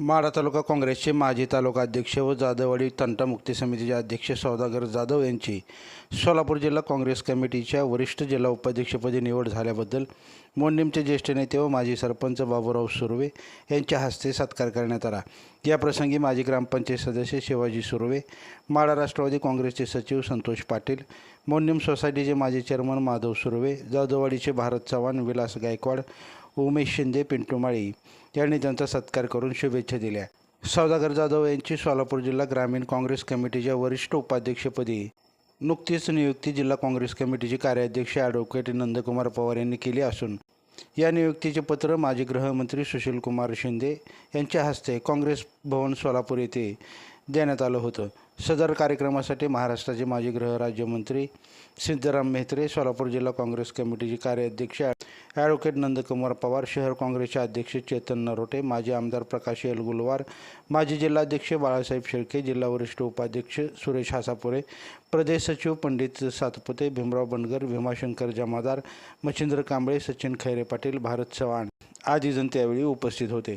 माढा तालुका काँग्रेसचे माजी तालुका अध्यक्ष व जाधववाडी तंटा मुक्ती समितीचे अध्यक्ष सौदागर जाधव यांची सोलापूर जिल्हा काँग्रेस कमिटीच्या वरिष्ठ जिल्हा उपाध्यक्षपदी निवड झाल्याबद्दल मोंडिमचे ज्येष्ठ नेते व माजी सरपंच बाबूराव सुर्वे यांच्या हस्ते सत्कार करण्यात आला. याप्रसंगी माजी ग्रामपंचायत सदस्य शिवाजी सुर्वे माढा राष्ट्रवादी काँग्रेसचे सचिव संतोष पाटील मोंडिम सोसायटीचे माजी चेअरमन माधव सुर्वे जाधववाडीचे भारत चव्हाण विलास गायकवाड उमेश शिंदे पिंटू माळी यांनी त्यांचा सत्कार करून शुभेच्छा दिल्या. सौदागर जाधव यांची सोलापूर जिल्हा ग्रामीण काँग्रेस कमिटीच्या वरिष्ठ उपाध्यक्षपदी नुकतीच नियुक्ती जिल्हा काँग्रेस कमिटीचे कार्याध्यक्ष ॲडव्होकेट नंदकुमार पवार यांनी केली असून या नियुक्तीचे पत्र माजी गृहमंत्री सुशीलकुमार शिंदे यांच्या हस्ते काँग्रेस भवन सोलापूर येथे देण्यात आलं होतं. सदर कार्यक्रमासाठी महाराष्ट्राचे माजी गृहराज्यमंत्री सिद्धराम मेहत्रे सोलापूर जिल्हा काँग्रेस कमिटीचे कार्याध्यक्ष ॲडव्होकेट नंदकुमार पवार शहर काँग्रेसचे अध्यक्ष चेतन नरोटे माजी आमदार प्रकाश एलगुलवार माजी जिल्हाध्यक्ष बाळासाहेब शेळके जिल्हा वरिष्ठ उपाध्यक्ष सुरेश हासापुरे प्रदेश सचिव पंडित सातपुते भीमराव बनगर भीमाशंकर जमादार मच्छिंद्र कांबळे सचिन खैरे पाटील भारत चव्हाण आदी जण त्यावेळी उपस्थित होते.